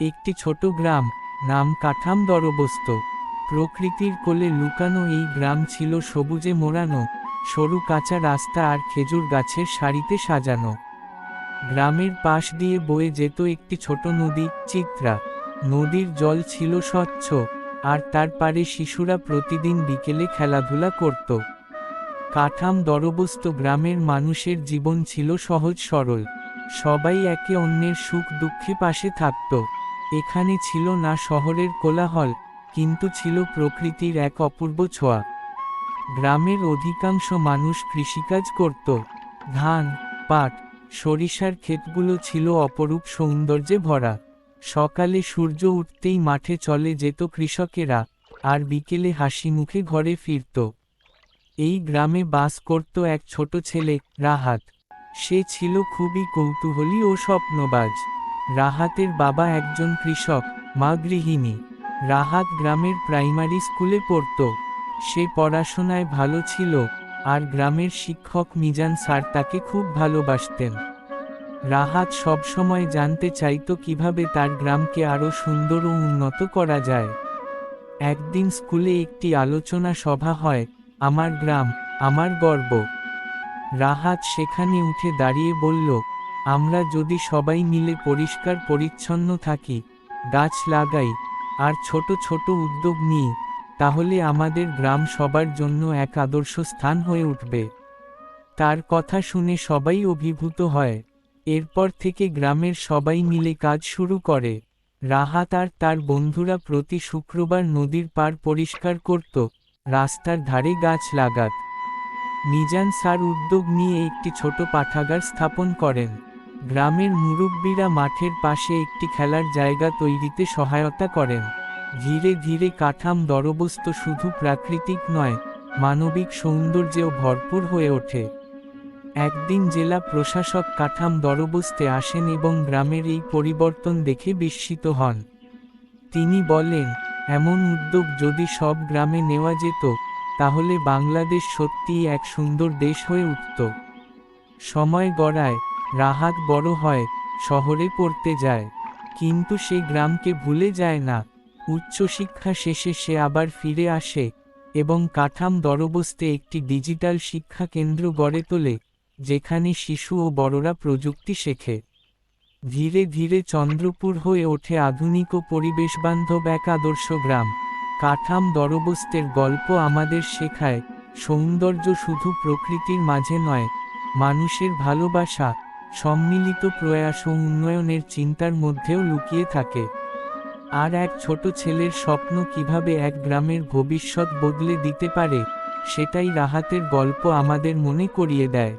একটি ছোট গ্রাম, নাম কাঠাম দরবস্ত প্রকৃতির কোলে লুকানো এই গ্রাম ছিল সবুজে মোড়ানো, সরু কাঁচা রাস্তা আর খেজুর গাছের সারিতে সাজানো। গ্রামের পাশ দিয়ে বয়ে যেত একটি ছোট নদী, চিত্রা। নদীর জল ছিল স্বচ্ছ, আর তার পারে শিশুরা প্রতিদিন বিকেলে খেলাধুলা করত। কাঠাম দরবস্ত গ্রামের মানুষের জীবন ছিল সহজ সরল। সবাই একে অন্যের সুখ দুঃখে পাশে থাকত। এখানে ছিল না শহরের কোলাহল, কিন্তু ছিল প্রকৃতির এক অপূর্ব ছোঁয়া। গ্রামের অধিকাংশ মানুষ কৃষিকাজ করত। ধান, পাট, সরিষার ক্ষেতগুলো ছিল অপরূপ সৌন্দর্যে ভরা। সকালে সূর্য উঠতেই মাঠে চলে যেত কৃষকেরা, আর বিকেলে হাসি মুখে ঘরে ফিরত। এই গ্রামে বাস করত এক ছোট ছেলে, রাহাত। সে ছিল খুবই কৌতূহলী ও স্বপ্নবাজ। রাহাতের বাবা একজন কৃষক, মা গৃহিণী। রাহাত গ্রামের প্রাইমারি স্কুলে পড়ত। সে পড়াশোনায় ভালো ছিল, আর গ্রামের শিক্ষক মিজান স্যার তাকে খুব ভালোবাসতেন। রাহাত সবসময় জানতে চাইতো কীভাবে তার গ্রামকে আরও সুন্দর ও উন্নত করা যায়। একদিন স্কুলে একটি আলোচনা সভা হয়, আমার গ্রাম, আমার গর্ব। রাহাত সেখানে উঠে দাঁড়িয়ে বলল আমরা যদি সবাই মিলে পরিষ্কার পরিচ্ছন্ন থাকি, গাছ লাগাই, আর ছোট ছোট উদ্যোগ নিই, তাহলে আমাদের গ্রাম সবার জন্য এক আদর্শ স্থান হয়ে উঠবে। তার কথা শুনে সবাই অভিভূত হয়। এরপর থেকে গ্রামের সবাই মিলে কাজ শুরু করে। রাহাত আর তার বন্ধুরা প্রতি শুক্রবার নদীর পার পরিষ্কার করত, রাস্তার ধারে গাছ লাগাত। মিজান স্যার উদ্যোগ নিয়ে একটি ছোট পাঠাগার স্থাপন করেন। গ্রামের মুরব্বীরা মাঠের পাশে একটি খেলার জায়গা তৈরিতে সহায়তা করেন। ধীরে ধীরে কাঠাম দরবস্ত শুধু প্রাকৃতিক নয়, মানবিক সৌন্দর্যেও ভরপুর হয়ে ওঠে। একদিন জেলা প্রশাসক কাঠাম দরবস্তে আসেন এবং গ্রামের এই পরিবর্তন দেখে বিস্মিত হন। তিনি বলেন, এমন উদ্যোগ যদি সব গ্রামে নেওয়া যেত, তাহলে বাংলাদেশ সত্যিই এক সুন্দর দেশ হয়ে উঠত। সময় গড়ায় রাহাত বড় হয়, শহরে পড়তে যায়। কিন্তু সে গ্রামকে ভুলে যায় না। উচ্চশিক্ষা শেষে সে আবার ফিরে আসে এবং কাঠাম দরবস্তে একটি ডিজিটাল শিক্ষা কেন্দ্র গড়ে তোলে, যেখানে শিশু ও বড়রা প্রযুক্তি শেখে। ধীরে ধীরে চন্দ্রপুর হয়ে ওঠে আধুনিক ও পরিবেশবান্ধব এক আদর্শ গ্রাম। কাঠাম দরবস্তের গল্প আমাদের শেখায়, সৌন্দর্য শুধু প্রকৃতির মাঝে নয়, মানুষের ভালোবাসা সম্মিলিত প্রয়াস ও উন্নয়নের চিন্তার মধ্যেও লুকিয়ে থাকে। আর এক ছোট ছেলের স্বপ্ন কীভাবে এক গ্রামের ভবিষ্যৎ বদলে দিতে পারে, সেটাই রাহাতের গল্প আমাদের মনে করিয়ে দেয়।